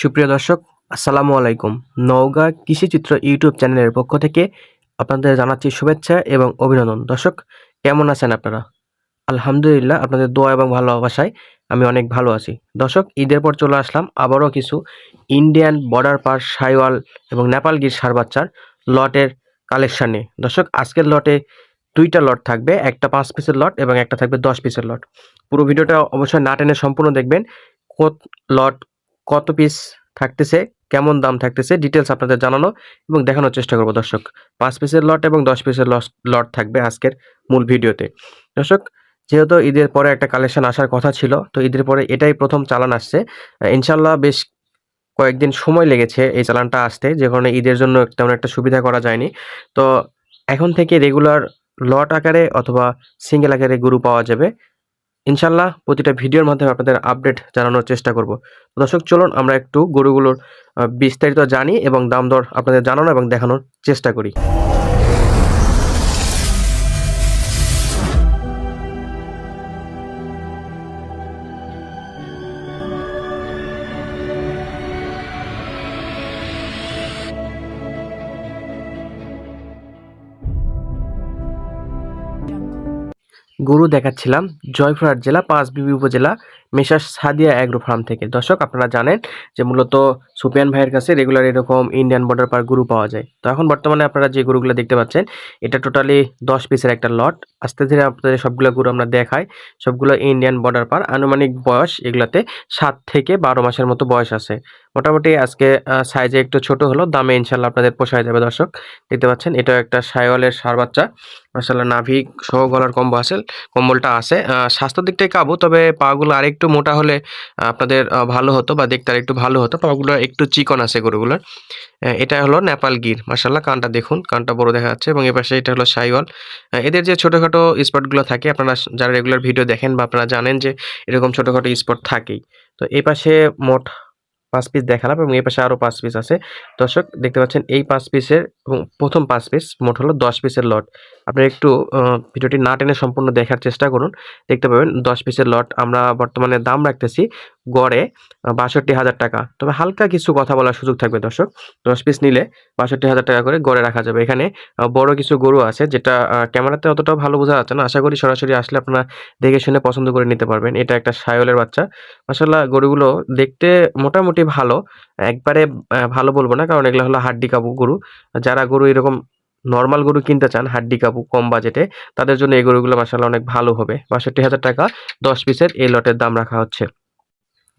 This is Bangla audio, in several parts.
সুপ্রিয় দর্শক, আসসালামু আলাইকুম। নওগাঁ কৃষিচিত্র ইউটিউব চ্যানেলের পক্ষ থেকে আপনাদের জানাচ্ছি শুভেচ্ছা এবং অভিনন্দন। দর্শক, কেমন আছেন আপনারা? আলহামদুলিল্লাহ, আপনাদের দোয়া এবং ভালোবাসায় আমি অনেক ভালো আছি। দর্শক, ঈদের পর চলে আসলাম আবারও কিছু ইন্ডিয়ান বর্ডার পার সাইওয়াল এবং নেপালগির সার বাচ্চার লটের কালেকশানে দর্শক, আজকের লটে দুইটা লট থাকবে, একটা পাঁচ পিসের লট এবং একটা থাকবে দশ পিসের লট। পুরো ভিডিওটা অবশ্যই না টেনে সম্পূর্ণ দেখবেন, কত লট কত পিস থাকতেছে, কেমন দাম থাকতেছে ডিটেলস আপনাদের জানানো এবং দেখানোর চেষ্টা করব দর্শক। পাঁচ পিসের লট এবং দশ পিসের লট থাকবে আজকের মূল ভিডিওতে। দর্শক, যেহেতু ঈদের পরে একটা কালেকশন আসার কথা ছিল, তো ঈদের পরে এটাই প্রথম চালান আসছে। ইনশাল্লাহ বেশ কয়েকদিন সময় লেগেছে এই চালানটা আসতে, যে কারণে ঈদের জন্য তেমন একটা সুবিধা করা যায়নি। তো এখন থেকে রেগুলার লট আকারে অথবা সিঙ্গেল আকারে গরু পাওয়া যাবে। ইনশাল্লাহ প্রতিটা ভিডিওর মাধ্যমে আপনাদের আপডেট জানানোর চেষ্টা করব। দর্শক, চলুন আমরা একটু গরুগুলোর বিস্তারিত জানি এবং দাম দর আপনাদের জানানো এবং দেখানোর চেষ্টা করি। গরু দেখাচ্ছিলাম, জয়পুরহাট জেলা পাঁচবিবি উপজেলা মেসার সাদিয়া অ্যাগ্রো ফার্ম থেকে। দর্শক, আপনারা জানেন যে মূলত সুপিয়ান ভাইয়ের কাছে রেগুলার এরকম ইন্ডিয়ান বর্ডার পার গরু পাওয়া যায়। তো এখন বর্তমানে আপনারা যে গরুগুলো দেখতে পাচ্ছেন, এটা টোটালি দশ পিসের একটা লট আস্তে ধীরে আপনাদের সবগুলো গরু আমরা দেখাই। সবগুলো ইন্ডিয়ান বর্ডার পার। আনুমানিক বয়স এগুলাতে সাত থেকে বারো মাসের মতো বয়স আছে। মোটামুটি আজকে সাইজে একটু ছোট হলো, দামে ইনশাল্লাহ আপনাদের পোষায় যাবে দর্শক। দেখতে পাচ্ছেন এটা একটা সাইওয়ালের সার বাচ্চা। মাসাল্লাহ নাভি সহ গলার কম্বো আছে কম্বলটা আছে। আহ, স্বাস্থ্যের দিকটাই কাবু তবে পাগুলো আরেকটু মোটা হলে আপনাদের ভালো হতো বা দেখতে আরেকটু ভালো হতো। পাগুলো একটু চিকন আছে গরুগুলোর। এটা হলো নেপাল গির মাসাল্লাহ কানটা দেখুন কানটা বড় দেখা যাচ্ছে এবং এপাশে এটা হলো সাইওয়াল। এদের যে ছোটোখাটো স্পটগুলো থাকে আপনারা যারা রেগুলার ভিডিও দেখেন বা আপনারা জানেন যে এরকম ছোটোখাটো স্পট থাকেই। তো এই পাশে মোট পাঁচ পিস দেখালাম এবং এই পাশে আরও পাঁচ পিস আছে। দর্শক, দেখতে পাচ্ছেন এই পাঁচ পিসের এবং প্রথম পাঁচ পিস মোট হলো দশ পিসের লট আপনারা একটু ভিডিওটি না টেনে সম্পূর্ণ দেখার চেষ্টা করুন। দেখতে পাবেন দশ পিসের লট আমরা বর্তমানে দাম রাখতেছি গড়ে বাষট্টি হাজার টাকা। তবে হালকা কিছু কথা বলার সুযোগ থাকবে দর্শক। দশ পিস নিলে বাষট্টি হাজার টাকা করে গড়ে রাখা যাবে। এখানে বড় কিছু গরু আছে যেটা ক্যামেরাতে অতটাও ভালো বোঝা যাচ্ছে না। আশা করি সরাসরি আসলে আপনারা দেখে শুনে পছন্দ করে নিতে পারবেন। এটা একটা সায়লের বাচ্চা। মাসাল্লাহ গরুগুলো দেখতে মোটামুটি ভালো। একবারে ভালো বলব না, কারণ এগুলো হলো হাড্ডি কাবু গরু। যারা গরু এরকম নর্মাল গরু কিনতে চান, হাড্ডি কাবু কম বাজেটে, তাদের জন্য এই গরুগুলো মাসাল্লাহ অনেক ভালো হবে। বাষট্টি হাজার টাকা দশ পিসের এই লটের দাম রাখা হচ্ছে।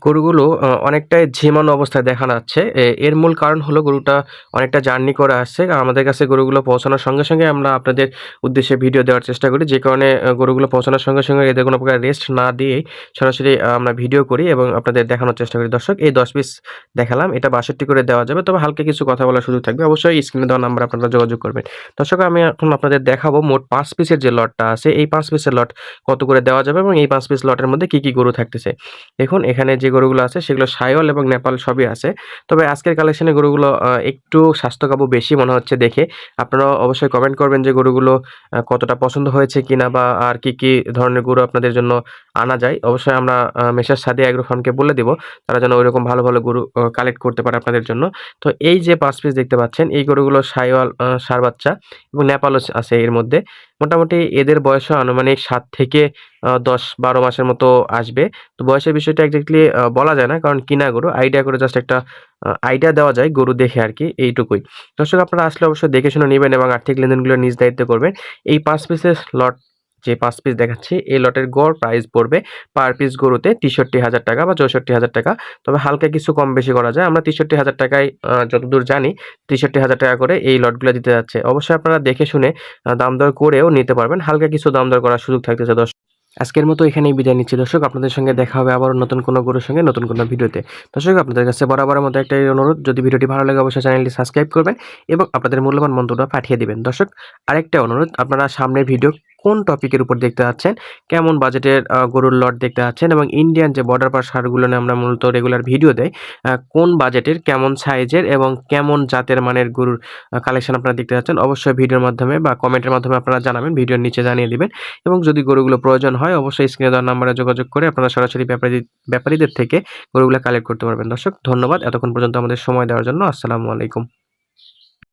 গরুগুলো অনেকটাই ঝিমানো অবস্থায় দেখা যাচ্ছে। এর মূল কারণ হলো গরুটা অনেকটা জার্নি করে আসছে। আমাদের কাছে গরুগুলো পৌঁছানোর সঙ্গে সঙ্গে আমরা আপনাদের উদ্দেশ্যে ভিডিও দেওয়ার চেষ্টা করি। যে কারণে গরুগুলো পৌঁছানোর সঙ্গে সঙ্গে এদের কোনো প্রকার রেস্ট না দিয়েই সরাসরি আমরা ভিডিও করি এবং আপনাদের দেখানোর চেষ্টা করি। দর্শক, এই দশ পিস দেখালাম। এটা বাষট্টি করে দেওয়া যাবে। তবে হালকা কিছু কথা বলার সুযোগ থাকবে। অবশ্যই স্ক্রিনে দেওয়া নাম্বার আপনারা যোগাযোগ করবেন। দর্শক, আমি এখন আপনাদের দেখাবো মোট পাঁচ পিসের যে লটটা আছে। এই পাঁচ পিসের লট কত করে দেওয়া যাবে এবং এই পাঁচ পিস লটের মধ্যে কি কি গরু থাকতেছে? দেখুন, এখানে যে গরুগুলো আছে সেগুলো সায়ল এবং নেপাল সবই আছে। তবে আজকের কালেকশনে গরুগুলো একটু স্বাস্থ্যকাবু বেশি মনে হচ্ছে দেখে। আপনারা অবশ্যই কমেন্ট করবেন যে গরুগুলো কতটা পছন্দ হয়েছে কিনা বা আর কি কি ধরনের গরু আপনাদের জন্য আনা যায়। অবশ্যই আমরা মেসার সাদি অ্যাগ্রো ফার্মকে বলে দিব, তারা যেন ওইরকম ভালো ভালো গরু কালেক্ট করতে পারে আপনাদের জন্য। তো এই যে পাঁচ পিস দেখতে পাচ্ছেন, এই গরুগুলো সাইওয়াল সার বাচ্চা এবং নেপালও আছে এর মধ্যে। মোটামুটি এদের বয়স আনুমানিক সাত থেকে দশ বারো মাসের মতো আসবে। তো বয়সের বিষয়টা একজাক্টলি বলা যায় না, কারণ কিনা গরু? আইডিয়া করে জাস্ট একটা আইডিয়া দেওয়া যায় গরু দেখে আর কি, এইটুকুই। দর্শক, আপনারা আসলে অবশ্যই দেখে শুনে নেবেন এবং আর্থিক লেনদেনগুলো নিজ দায়িত্ব করবেন। এই পাঁচ পিসের লট যে পাঁচ পিস দেখাচ্ছি, এই লটের গড় প্রাইস পড়বে পার পিস গরুতে তেষট্টি হাজার টাকা বা চৌষট্টি হাজার টাকা। তবে হালকা কিছু কম বেশি করা যায়। আমরা তেষট্টি হাজার টাকায় যতদূর জানি, তেষট্টি হাজার টাকা করে এই লটগুলো দিতে যাচ্ছে। অবশ্যই আপনারা দেখে শুনে দাম দর করেও নিতে পারবেন। হালকা কিছু দাম দর করার সুযোগ থাকতেছে দর্শক। আজকের মতো এখানেই বিদায় নিচ্ছি। দর্শক, আপনাদের সঙ্গে দেখা হবে আবার নতুন কোনো গরুর সঙ্গে, নতুন কোনো ভিডিওতে। দর্শক, আপনাদের কাছে বরাবরের মতো একটাই অনুরোধ, যদি ভিডিওটি ভালো লাগে, অবশ্যই চ্যানেলটি সাবস্ক্রাইব করবেন এবং আপনাদের মূল্যবান মন্তব্য পাঠিয়ে দেবেন। দর্শক, আরেকটা অনুরোধ, আপনারা সামনের ভিডিও কোন টপিকের উপর দেখতে যাচ্ছেন? কেমন বাজেটের গরুর লট দেখতে যাচ্ছেন? এবং ইন্ডিয়ান যে বর্ডার পার সারগুলো নিয়ে আমরা মূলত রেগুলার ভিডিও দেয় কোন বাজেটের, কেমন সাইজের এবং কেমন জাতের মানের গরুর কালেকশন আপনারা দেখতে যাচ্ছেন? অবশ্যই ভিডিওর মাধ্যমে বা কমেন্টের মাধ্যমে আপনারা জানাবেন, ভিডিওর নিচে জানিয়ে দিবেন। এবং যদি গরুগুলো প্রয়োজন হয়, অবশ্যই স্ক্রিনে দেওয়ার নাম্বারে যোগাযোগ করে আপনারা সরাসরি ব্যাপারী ব্যাপারীদের থেকে গরুগুলো কালেক্ট করতে পারবেন। দর্শক, ধন্যবাদ। এতক্ষণ পর্যন্ত আমাদের সময় দেওয়ার জন্য। আসসালামু আলাইকুম।